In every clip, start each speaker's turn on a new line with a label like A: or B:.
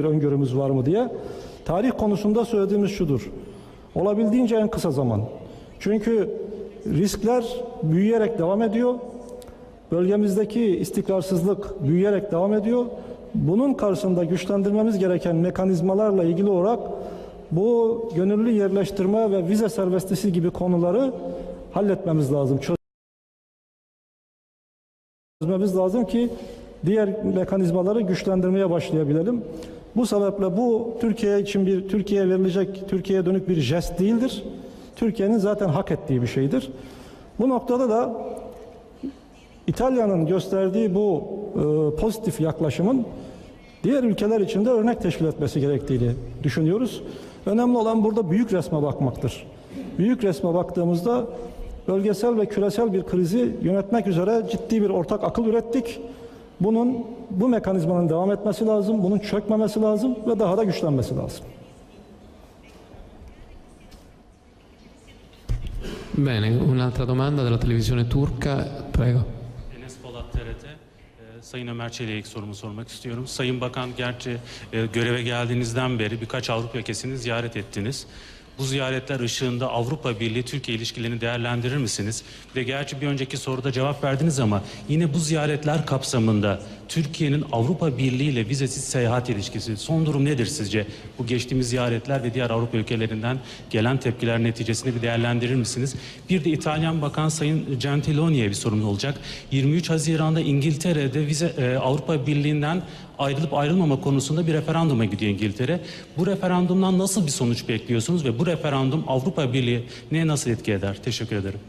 A: bir öngörümüz var mı diye. Tarih konusunda söylediğimiz şudur. Olabildiğince en kısa zaman. Çünkü riskler büyüyerek devam ediyor. Bölgemizdeki istikrarsızlık büyüyerek devam ediyor. Bunun karşısında güçlendirmemiz gereken mekanizmalarla ilgili olarak bu gönüllü yerleştirme ve vize serbestisi gibi konuları halletmemiz lazım. Çözmemiz lazım ki diğer mekanizmaları güçlendirmeye başlayabilelim. Bu sebeple bu Türkiye için bir Türkiye'ye verilecek, Türkiye'ye dönük bir jest değildir. Türkiye'nin zaten hak ettiği bir şeydir. Bu noktada da İtalya'nın gösterdiği bu e, pozitif yaklaşımın diğer ülkeler için de örnek teşkil etmesi gerektiğini düşünüyoruz. Önemli olan burada büyük resme bakmaktır. Büyük resme baktığımızda bölgesel ve küresel bir krizi yönetmek üzere ciddi bir ortak akıl ürettik. Bunun bu mekanizmanın devam etmesi lazım, bunun çökmemesi lazım ve daha da güçlenmesi lazım.
B: Bene, un'altra domanda della televisione turca, prego.
C: Enes Polat TRT. Ee, Sayın Ömer Çelik'e ilk sorumu sormak istiyorum. Sayın Bakan gerçi e, göreve geldiğinizden beri birkaç Avrupa ülkesini ziyaret ettiniz. Bu ziyaretler ışığında Avrupa Birliği-Türkiye ilişkilerini değerlendirir misiniz? Ve gerçi bir önceki soruda cevap verdiniz ama yine bu ziyaretler kapsamında Türkiye'nin Avrupa Birliği ile vizesiz seyahat ilişkisi son durum nedir sizce? Bu geçtiğimiz ziyaretler ve diğer Avrupa ülkelerinden gelen tepkiler neticesinde bir değerlendirir misiniz? Bir de İtalyan Bakan Sayın Gentiloni'ye bir sorum olacak. 23 Haziran'da İngiltere'de vize e, Avrupa Birliği'nden ayrılıp ayrılmama konusunda bir referanduma gidiyor İngiltere. Bu referandumdan nasıl bir sonuç bekliyorsunuz ve bu referandum Avrupa Birliği'ne nasıl etki eder? Teşekkür ederim.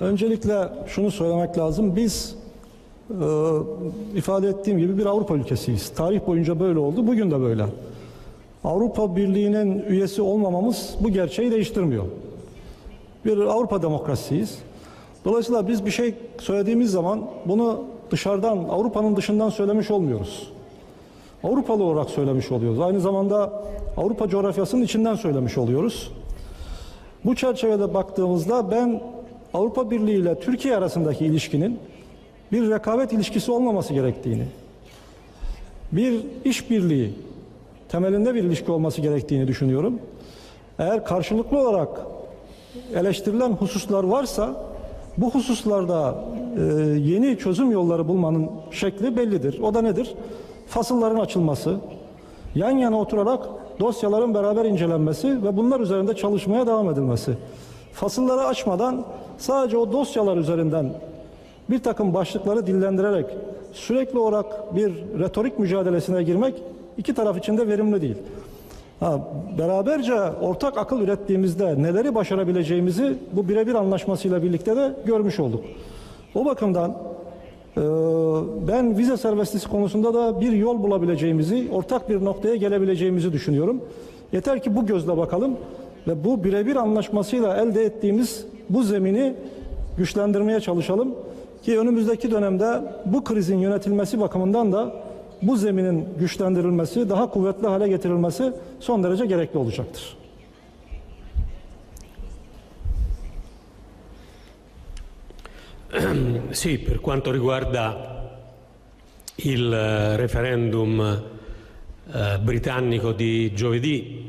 A: Öncelikle şunu söylemek lazım. Biz e, ifade ettiğim gibi bir Avrupa ülkesiyiz. Tarih boyunca böyle oldu. Bugün de böyle. Avrupa Birliği'nin üyesi olmamamız bu gerçeği değiştirmiyor. Bir Avrupa demokrasisiyiz. Dolayısıyla biz bir şey söylediğimiz zaman bunu dışarıdan, Avrupa'nın dışından söylemiş olmuyoruz. Avrupalı olarak söylemiş oluyoruz. Aynı zamanda Avrupa coğrafyasının içinden söylemiş oluyoruz. Bu çerçevede baktığımızda ben Avrupa Birliği ile Türkiye arasındaki ilişkinin bir rekabet ilişkisi olmaması gerektiğini, bir işbirliği temelinde bir ilişki olması gerektiğini düşünüyorum. Eğer karşılıklı olarak eleştirilen hususlar varsa bu hususlarda e, yeni çözüm yolları bulmanın şekli bellidir. O da nedir? Fasılların açılması, yan yana oturarak dosyaların beraber incelenmesi ve bunlar üzerinde çalışmaya devam edilmesi. Fasılları açmadan sadece o dosyalar üzerinden bir takım başlıkları dillendirerek sürekli olarak bir retorik mücadelesine girmek iki taraf için de verimli değil. Ha, beraberce ortak akıl ürettiğimizde neleri başarabileceğimizi bu birebir anlaşmasıyla birlikte de görmüş olduk. O bakımdan e, ben vize serbestisi konusunda da bir yol bulabileceğimizi, ortak bir noktaya gelebileceğimizi düşünüyorum. Yeter ki bu gözle bakalım ve bu birebir anlaşmasıyla elde ettiğimiz bu zemini güçlendirmeye çalışalım ki önümüzdeki dönemde bu krizin yönetilmesi bakımından da bu zeminin güçlendirilmesi, daha kuvvetli hale getirilmesi son derece gerekli olacaktır.
D: Sì, per quanto riguarda il eh, referendum eh, britannico di giovedì,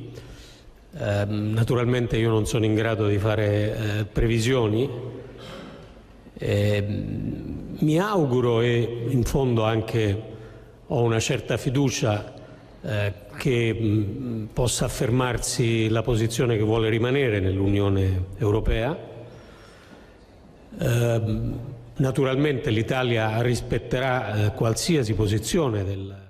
D: eh, naturalmente io non sono in grado di fare eh, previsioni. Eh, mi auguro e in fondo anche ho una certa fiducia eh, che mh, possa affermarsi la posizione che vuole rimanere nell'Unione Europea. Ehm, naturalmente l'Italia rispetterà eh, qualsiasi posizione del